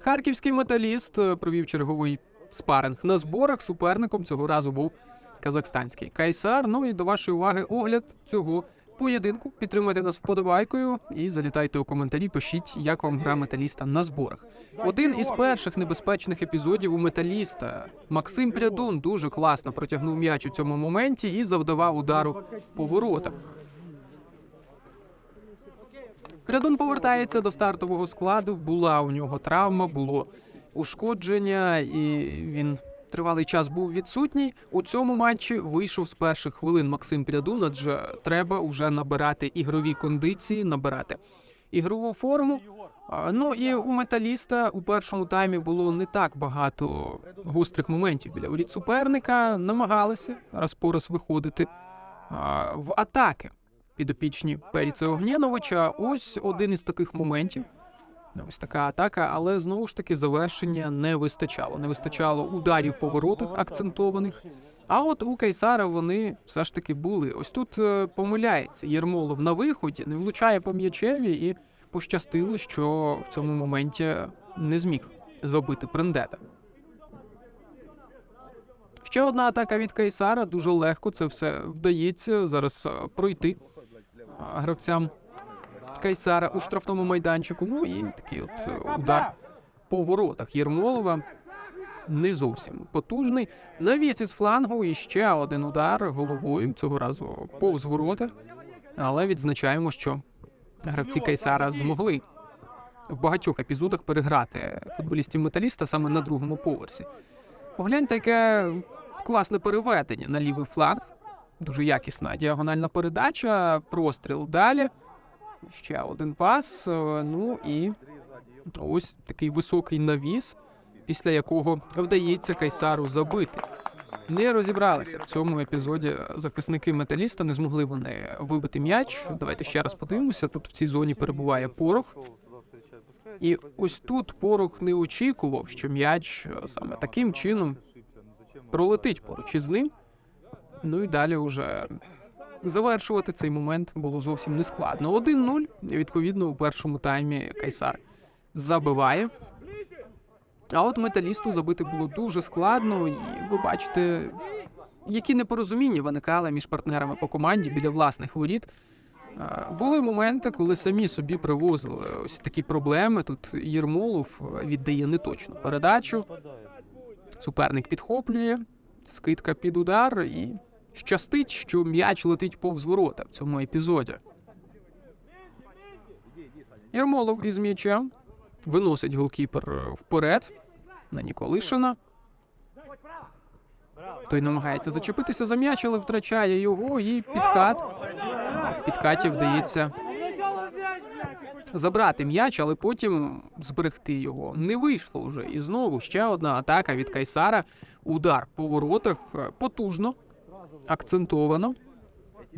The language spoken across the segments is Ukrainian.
Харківський металіст е, провів черговий спаринг на зборах. Суперником цього разу був казахстанський Кайсар. Ну і до вашої уваги огляд цього поєдинку. Підтримуйте нас вподобайкою і залітайте у коментарі. Пишіть, як вам гра металіста на зборах. Один із перших небезпечних епізодів у металіста Максим Прядун дуже класно протягнув м'яч у цьому моменті і завдавав удару по воротах. Прядун повертається до стартового складу. Була у нього травма, було ушкодження, і він тривалий час був відсутній. У цьому матчі вийшов з перших хвилин Максим Прядун, адже треба вже набирати ігрові кондиції, набирати ігрову форму. Ну і у металіста у першому таймі було не так багато гострих моментів біля воріт суперника. Намагалися раз по раз виходити в атаки підопічні Періца Огнєновича. Ось один із таких моментів. Ось така атака, але знову ж таки завершення не вистачало. Не вистачало ударів по воротах акцентованих. А от у Кайсара вони все ж таки були. Ось тут е, помиляється Єрмолов на виході, не влучає по м'ячеві, і пощастило, що в цьому моменті не зміг забити Прендета. Ще одна атака від Кайсара. Дуже легко це все вдається зараз е, пройти гравцям Кайсара у штрафному майданчику. Ну і такий от е, удар по воротах Єрмолова. Не зовсім потужний. Навіс із флангу і ще один удар головою цього разу повз ворота. Але відзначаємо, що гравці Кайсара змогли в багатьох епізодах переграти футболістів металіста саме на другому поверсі. Погляньте, яке класне переведення на лівий фланг. Дуже якісна діагональна передача, простріл далі. Ще один пас. е, Ну і ось такий високий навіс, після якого вдається Кайсару забити. Не розібралися в цьому епізоді захисники металіста, не змогли вони вибити м'яч. Давайте ще раз подивимося. Тут в цій зоні перебуває порох. І ось тут порох не очікував, що м'яч е, саме таким чином пролетить поруч із ним. Ну і далі вже завершувати цей момент було зовсім не складно. 1-0, відповідно, у першому таймі Кайсар забиває. А от металісту забити було дуже складно, і ви бачите, які непорозуміння виникали між партнерами по команді біля власних воріт. Були моменти, коли самі собі привозили ось такі проблеми. Тут Єрмолов віддає неточну передачу. Суперник підхоплює, скидка під удар і щастить, що м'яч летить повз ворота в цьому епізоді. Єрмолов із м'ячем виносить голкіпер е, вперед на Ніколишина. Той намагається зачепитися за м'яч, але втрачає його і підкат. В підкаті вдається забрати м'яч, але потім зберегти його. Не вийшло вже. І знову ще одна атака від Кайсара. Удар по воротах е, потужно, акцентовано.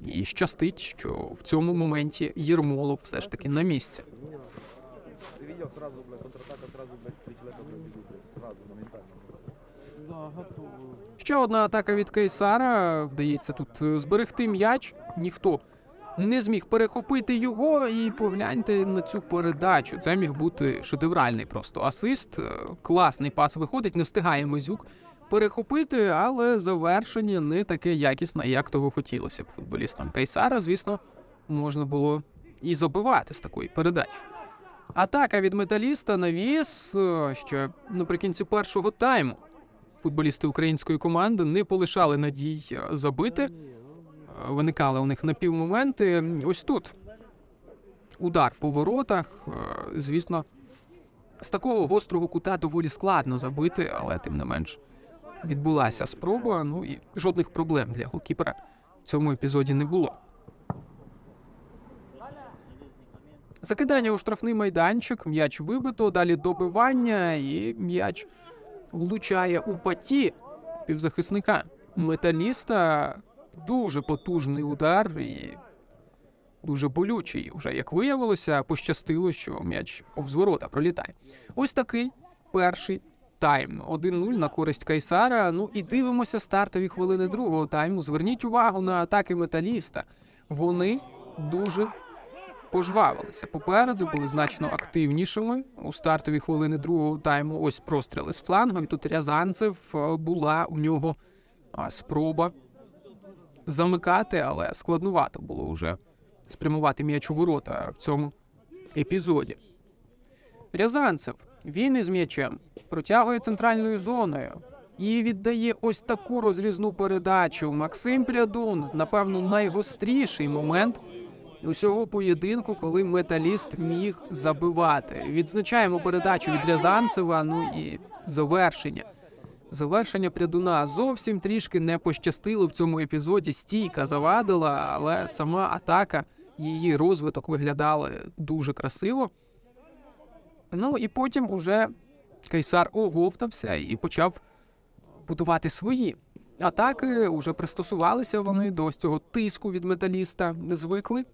І щастить, що в цьому моменті Єрмолов все ж таки на місці. Ще одна атака від Кейсара. Вдається тут зберегти м'яч. Ніхто не зміг перехопити його. І погляньте на цю передачу. Це міг бути шедевральний просто асист. Класний пас виходить, не встигає Мозюк перехопити, але завершення не таке якісне, як того хотілося б футболістам Кейсара. Звісно, можна було і забивати з такої передачі. Атака від металіста навіс ще наприкінці першого тайму футболісти української команди не полишали надій забити. Виникали у них напівмоменти. Ось тут удар по воротах. Звісно, з такого гострого кута доволі складно забити, але тим не менш відбулася спроба. Ну і жодних проблем для голкіпера в цьому епізоді не було. Закидання у штрафний майданчик, м'яч вибито, далі добивання, і м'яч влучає у паті півзахисника металіста. Дуже потужний удар і дуже болючий. Уже як виявилося, пощастило, що м'яч повз ворота пролітає. Ось такий перший тайм. 1-0 на користь Кайсара. Ну і дивимося стартові хвилини другого тайму. Зверніть увагу на атаки металіста. Вони дуже пожвавилися попереду, були значно активнішими у стартові хвилини другого тайму. Ось простріли з флангу. І тут Рязанцев е, була у нього спроба замикати, але складнувато було вже спрямувати м'яч у ворота в цьому епізоді. Рязанцев він із м'ячем протягує центральною зоною і віддає ось таку розрізну передачу. Максим Прядун, напевно, найгостріший момент усього поєдинку, коли металіст міг забивати. Відзначаємо передачу від Рязанцева. Ну і завершення. Завершення Прядуна зовсім трішки не пощастило в цьому епізоді. Стійка завадила, але сама атака, її розвиток виглядали дуже красиво. Ну і потім уже Кайсар оговтався і почав будувати свої атаки. Уже пристосувалися вони до цього тиску від металіста, звикли.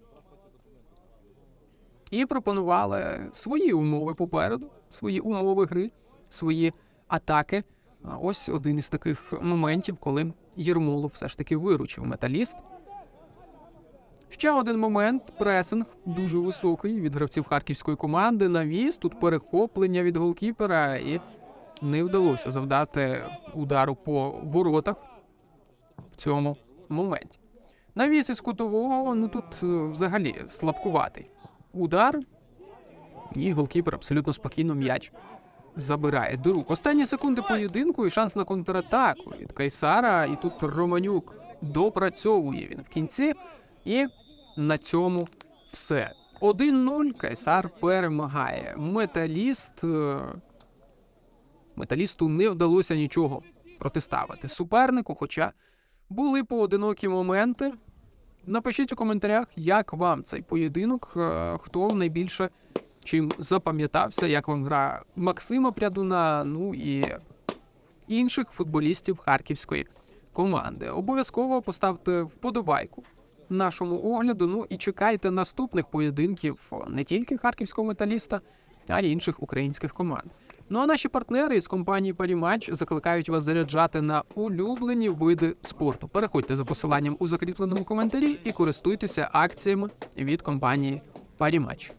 І пропонували свої умови попереду, свої умови гри, свої атаки. Ось один із таких моментів, коли Єрмолов все ж таки виручив металіст. Ще один момент пресинг дуже високий від гравців харківської команди. Навіс тут перехоплення від голкіпера, і не вдалося завдати удару по воротах в цьому моменті. Навіс із кутового, ну тут е, взагалі слабкуватий удар, і голкіпер абсолютно спокійно м'яч забирає до рук. Останні секунди поєдинку і шанс на контратаку від Кайсара. І тут Романюк допрацьовує він в кінці. І на цьому все. 1-0 Кайсар перемагає. Металіст. е, Металісту не вдалося нічого протиставити супернику, хоча були поодинокі моменти. Напишіть у коментарях, як вам цей поєдинок, е, хто найбільше чим запам'ятався, як вам гра Максима Прядуна, ну і інших футболістів харківської команди. Обов'язково поставте вподобайку нашому огляду. Ну і чекайте наступних поєдинків не тільки харківського металіста, а й інших українських команд. Ну а наші партнери із компанії Паріматч закликають вас заряджати на улюблені види спорту. Переходьте за посиланням у закріпленому коментарі і користуйтеся акціями від компанії Паріматч.